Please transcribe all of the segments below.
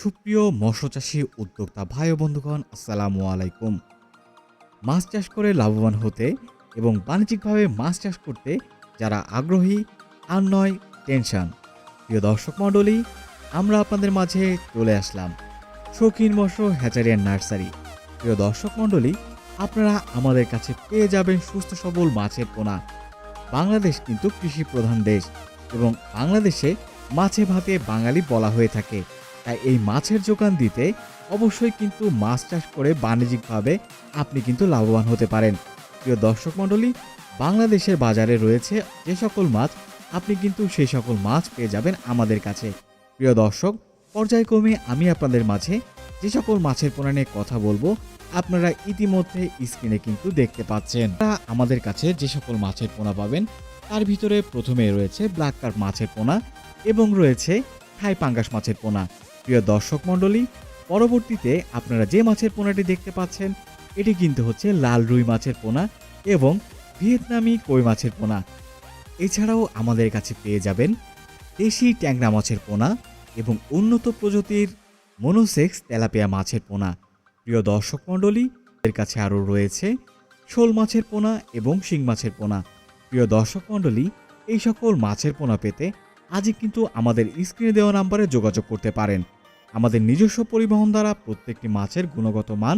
সুপ্রিয় মৎস্য মৎস্যচাষী উদ্যোক্তা ভাই ও বন্ধুগণ, আসসালামু আলাইকুম। মাছ চাষ করে লাভবান হতে এবং বাণিজ্যিকভাবে মাছ চাষ করতে যারা আগ্রহী, আর নয়, টেনশন। প্রিয় দর্শক মণ্ডলী, আমরা আপনাদের মাঝে চলে আসলাম শৌখিন মৎস্য হ্যাচারিয়ান নার্সারি। প্রিয় দর্শক মণ্ডলী, আপনারা আমাদের কাছে পেয়ে যাবেন সুস্থ সবল মাছের পোনা। বাংলাদেশ কিন্তু কৃষি প্রধান দেশ এবং বাংলাদেশে মাছে ভাতে বাঙালি বলা হয়ে থাকে। তাই এই মাছের যোগান দিতে অবশ্যই কিন্তু মাছ চাষ করে বাণিজ্যিকভাবে আপনি কিন্তু লাভবান হতে পারেন। প্রিয় দর্শক মণ্ডলী, বাংলাদেশের বাজারে রয়েছে যে সকল মাছ, আপনি কিন্তু সেই সকল মাছ পেয়ে যাবেন আমাদের কাছে। প্রিয় দর্শক, পর্যায়ক্রমে আমি আপনাদের মাঝে যে সকল মাছের পোনা নিয়ে কথা বলব, আপনারা ইতিমধ্যে স্ক্রিনে কিন্তু দেখতে পাচ্ছেন। আমাদের কাছে যে সকল মাছের পোনা পাবেন, তার ভিতরে প্রথমে রয়েছে ব্ল্যাক কার্প মাছের পোনা এবং রয়েছে থাই পাঙ্গাস মাছের পোনা। প্রিয় দর্শক মণ্ডলী, পরবর্তীতে আপনারা যে মাছের পোনাটি দেখতে পাচ্ছেন, এটি কিন্তু হচ্ছে লাল রুই মাছের পোনা এবং ভিয়েতনামি কই মাছের পোনা। এছাড়াও আমাদের কাছে পেয়ে যাবেন দেশি ট্যাংরা মাছের পোনা এবং উন্নত প্রজাতির মনোসেক্স তেলাপিয়া মাছের পোনা। প্রিয় দর্শক মণ্ডলী, এর কাছে আরও রয়েছে শোল মাছের পোনা এবং শিং মাছের পোনা। প্রিয় দর্শক মণ্ডলী, এই সকল মাছের পোনা পেতে আজই কিন্তু আমাদের স্ক্রিনে দেওয়া নাম্বারে যোগাযোগ করতে পারেন। আমাদের নিজস্ব পরিবহন দ্বারা প্রত্যেকটি মাছের গুণগত মান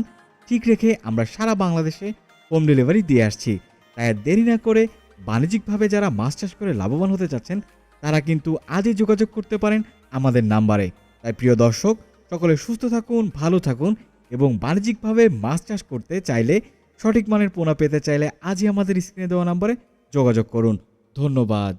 ঠিক রেখে আমরা সারা বাংলাদেশে হোম ডেলিভারি দিয়ে আসছি। তাই দেরি না করে বাণিজ্যিকভাবে যারা মাছ চাষ করে লাভবান হতে চাচ্ছেন, তারা কিন্তু আজই যোগাযোগ করতে পারেন আমাদের নাম্বারে। তাই প্রিয় দর্শক, সকলে সুস্থ থাকুন, ভালো থাকুন এবং বাণিজ্যিকভাবে মাছ চাষ করতে চাইলে সঠিক মানের পোনা পেতে চাইলে আজই আমাদের স্ক্রিনে দেওয়া নাম্বারে যোগাযোগ করুন। ধন্যবাদ।